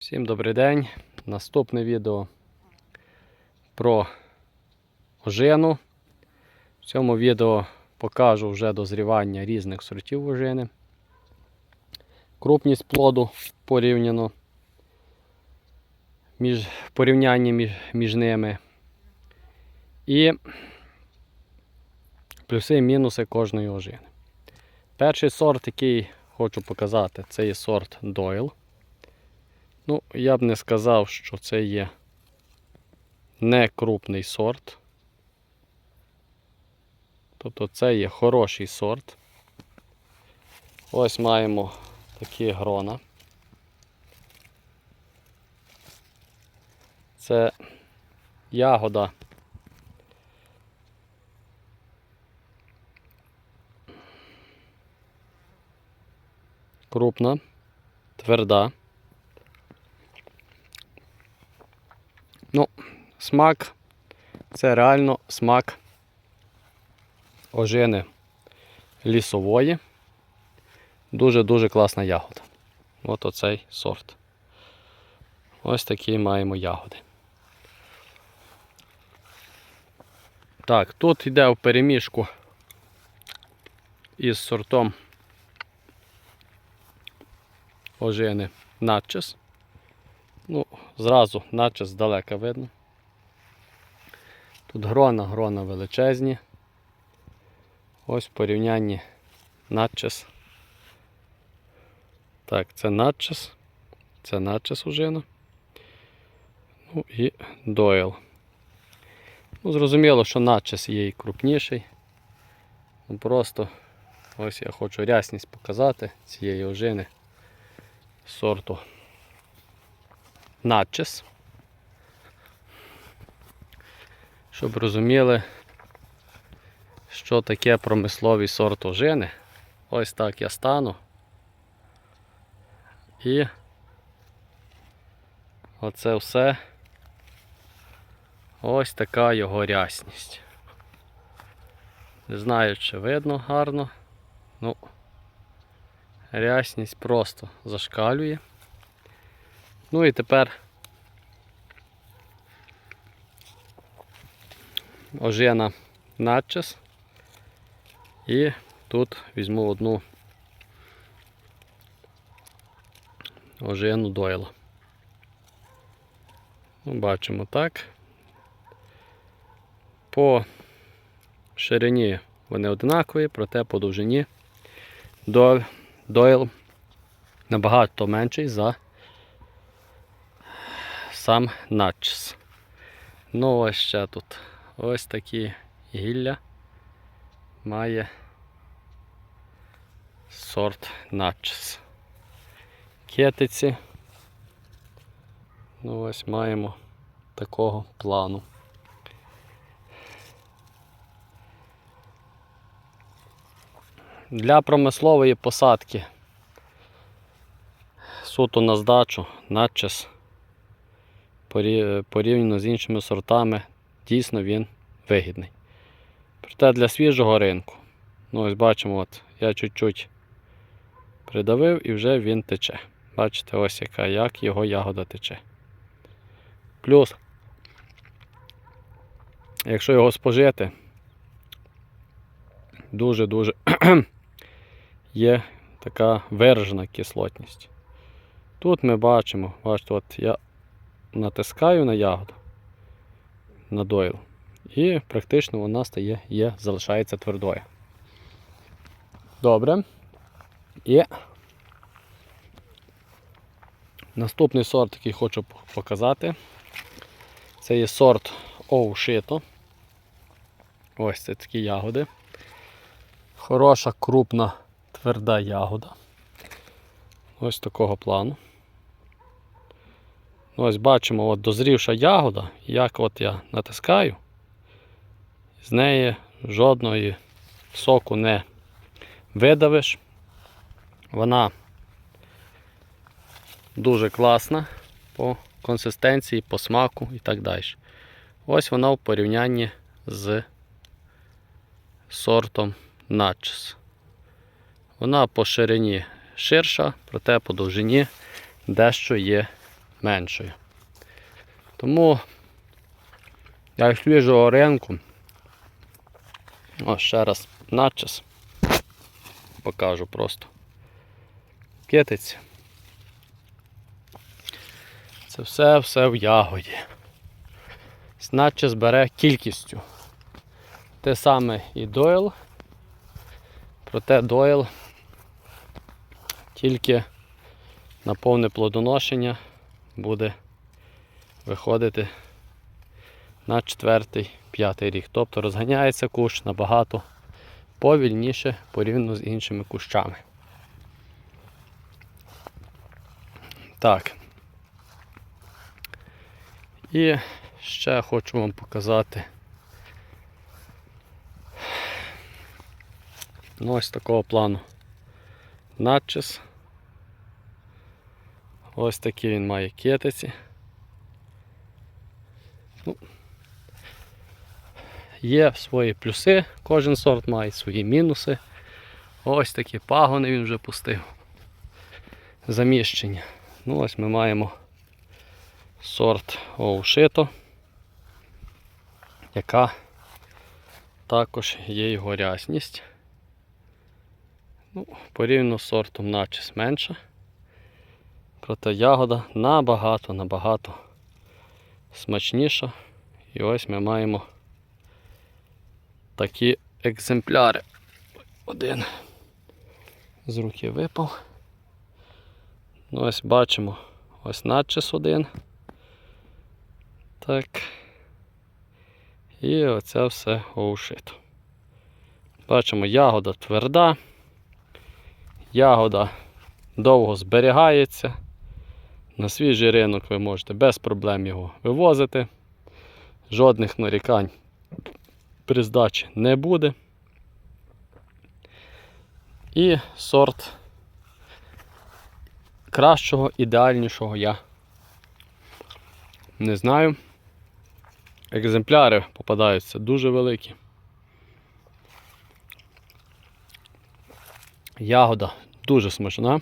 Всім добрий день. Наступне відео про ожину. В цьому відео покажу вже дозрівання різних сортів ожини. Крупність плоду порівняно між, в порівнянні між, між ними. І плюси і мінуси кожної ожини. Перший сорт, який хочу показати, це є сорт Doyle. Ну, я б не сказав, що це є не крупний сорт. Тобто це є хороший сорт. Ось маємо такі грона. Це ягода. Крупна, тверда. Ну, смак це реально смак ожини лісової. Дуже-дуже класна ягода. От оцей сорт. Ось такі маємо ягоди. Так, тут йде в перемішку із сортом ожини надчес. Ну, зразу наче здалека видно. Тут грона, грона величезні. Ось в порівнянні надчес. Так, це надчес. Це надчес ужина. Ну і дойл. Ну, зрозуміло, що надчес є і крупніший. Ну, Просто ось я хочу рясність показати цієї ожини сорту надчес. Щоб розуміли, що таке промисловий сорт ожини. Ось так я стану. І оце все. Ось така його рясність. Не знаю, чи видно гарно. Ну, рясність просто зашкалює. Ну і тепер ожена надчес. І тут візьму одну ожену дойла. Ну, Бачимо так. По ширині вони однакові, проте по довжині дойл, набагато менший за сам начес. Ну ось ще тут ось такі гілля має сорт начес. Кетиці. Ну ось маємо такого плану. Для промислової посадки суто на здачу начес порівняно з іншими сортами, дійсно він вигідний. Проте для свіжого ринку, ну ось бачимо, от я чуть-чуть придавив і вже він тече. Бачите, ось яка, як його ягода тече. Плюс, якщо його спожити, дуже-дуже є така виражена кислотність. Тут ми бачимо, бачите, от я натискаю на ягоду, на дойл, і практично вона стає, є, залишається твердою. Добре. І наступний сорт, який хочу показати, це є сорт Оушито. Ось це такі ягоди. Хороша, крупна, тверда ягода. Ось такого плану. Ну, Ось бачимо, от дозрівша ягода, як от я натискаю, з неї жодної соку не видавиш. Вона дуже класна по консистенції, по смаку і так далі. Ось вона в порівнянні з сортом Начес. Вона по ширині ширша, проте по довжині дещо є меншою. Тому як свіжого ринку. Ось ще раз надчас. Покажу просто. Китиць. Це все все в ягоді. Надчас бере кількістю. Те саме і дойл. Проте дойл тільки на повне плодоношення буде виходити на четвертий, п'ятий рік. Тобто розганяється кущ набагато повільніше порівняно з іншими кущами. Так. І ще хочу вам показати. Ну, ось такого плану надчис. Ось такі він має китиці. Ну, є свої плюси, кожен сорт має свої мінуси. Ось такі пагони він вже пустив. Заміщення. Ну ось ми маємо сорт оушито, яка також є його рясність. Ну, порівняно з сортом начис менша. Проте ягода набагато, набагато смачніша. І ось ми маємо такі екземпляри. Один з руки випав. Ну, ось бачимо ось надчис один. Так. І оце все оушито. Бачимо, ягода тверда, ягода довго зберігається. На свіжий ринок ви можете без проблем його вивозити. Жодних нарікань при здачі не буде. І сорт кращого, ідеальнішого я не знаю. Екземпляри попадаються дуже великі. Ягода дуже смачна.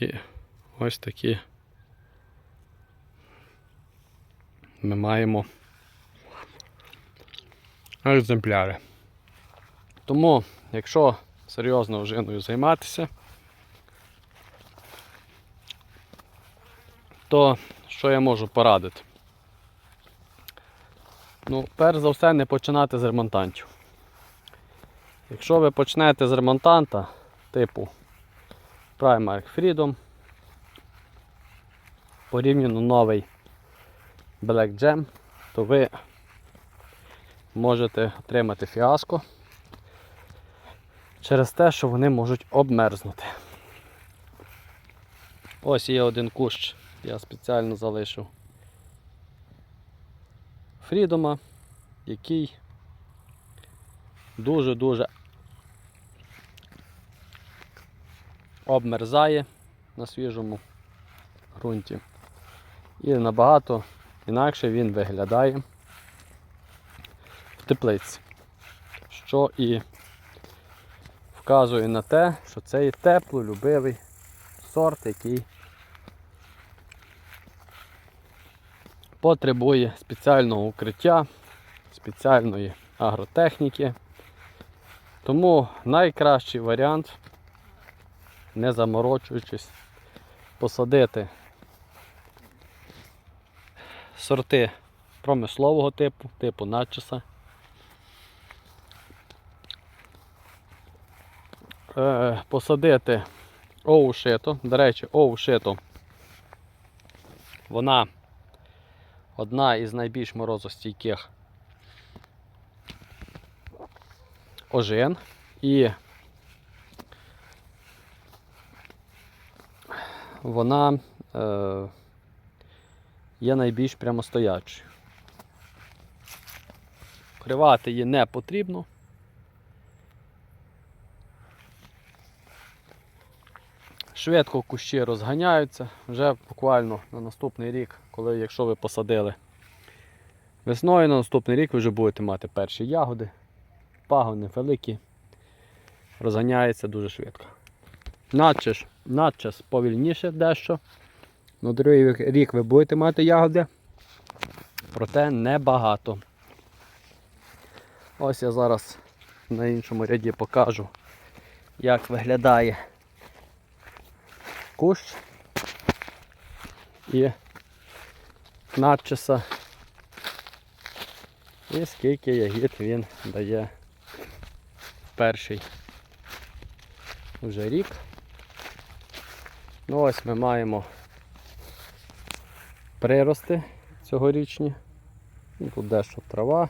І ось такі ми маємо екземпляри. Тому, якщо серйозно ожиною займатися, то що я можу порадити? Ну, перш за все, не починати з ремонтантів. Якщо ви почнете з ремонтанта типу Primark Freedom, порівняно новий Black Jam, то ви можете отримати фіаско через те, що вони можуть обмерзнути. Ось є один кущ, я спеціально залишив Фрідома, який дуже-дуже обмерзає на свіжому ґрунті. І набагато інакше він виглядає в теплиці, що і вказує на те, що це є теплолюбивий сорт, який потребує спеціального укриття, спеціальної агротехніки. Тому найкращий варіант, не заморочуючись, посадити сорти промислового типу, типу начеса. Е, Посадити оушито. До речі, оушито вона одна із найбільш морозостійких ожин і вона е, є найбільш прямостоячою. Кривати її не потрібно. Швидко кущі розганяються, вже буквально на наступний рік, коли якщо ви посадили весною, на наступний рік ви вже будете мати перші ягоди, пагони великі, розганяється дуже швидко. Надчас, надчас повільніше дещо. На другий рік ви будете мати ягоди, проте небагато. Ось я зараз на іншому ряді покажу, як виглядає кущ і надчаса. І скільки ягід він дає перший вже рік. Ну ось ми маємо прирости цьогорічні. Тут дещо трава.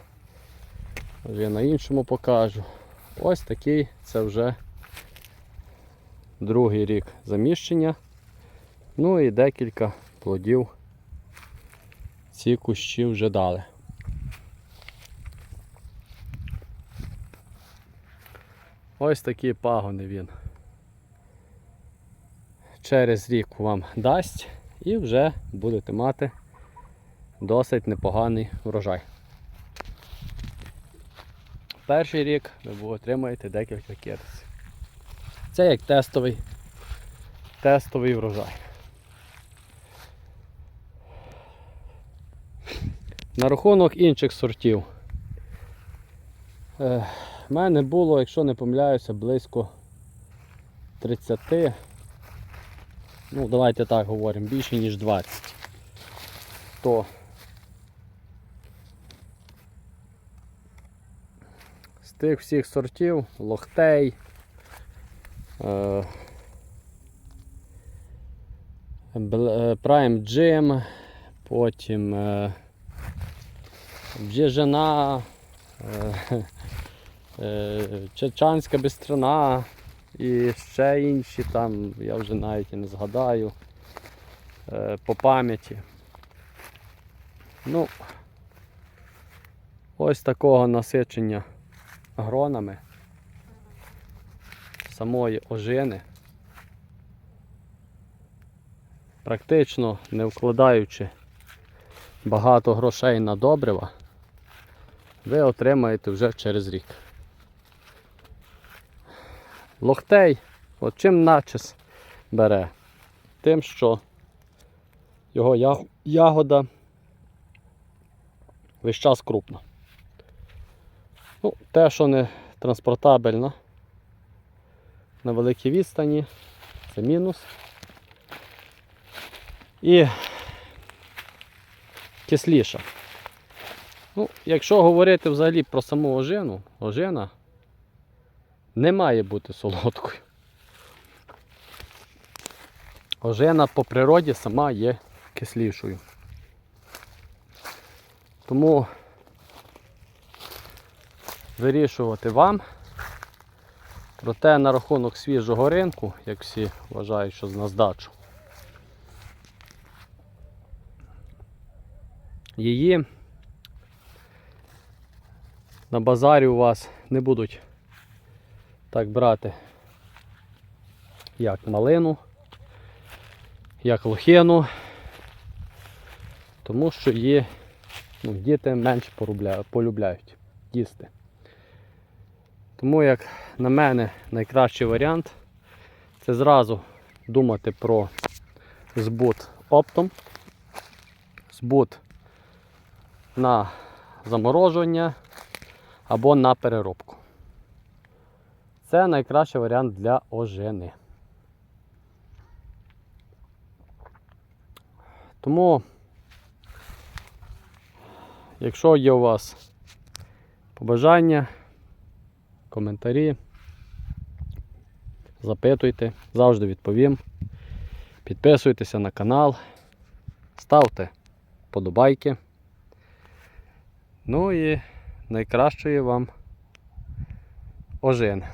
Я на іншому покажу. Ось такий це вже другий рік заміщення. Ну і декілька плодів ці кущі вже дали. Ось такі пагони він. Через рік вам дасть і вже будете мати досить непоганий врожай. Перший рік ви отримаєте декілька кірсів. Це як тестовий, тестовий врожай. На рахунок інших сортів. Е, в мене було, якщо не помиляюся, близько 30. Ну, давайте так говоримо, більше ніж 20. То з тих всіх сортів лохтей. е, е, Prime Gym, потім е, Бжежина, е, е, Чечанська бистрина і ще інші там, я вже навіть і не згадаю е, по пам'яті. Ну, ось такого насичення гронами самої ожини, практично не вкладаючи багато грошей на добрива, ви отримаєте вже через рік. Лохтей, от чим начес бере? Тим, що його ягода весь час крупна. Ну, те, що не транспортабельно на великій відстані, це мінус. І кисліша. Ну, якщо говорити взагалі про саму ожину, ожина не має бути солодкою. Ожина по природі сама є кислішою. Тому вирішувати вам. Проте на рахунок свіжого ринку, як всі вважають, що на здачу, її на базарі у вас не будуть так брати, як малину, як лохину, тому що її ну, діти менше полюбляють їсти. Тому, як на мене, найкращий варіант це зразу думати про збут оптом, збут на заморожування або на переробку. Це найкращий варіант для ожини. Тому, якщо є у вас побажання, коментарі, запитуйте, завжди відповім. Підписуйтеся на канал, ставте подобайки. Ну і найкращої вам ожини.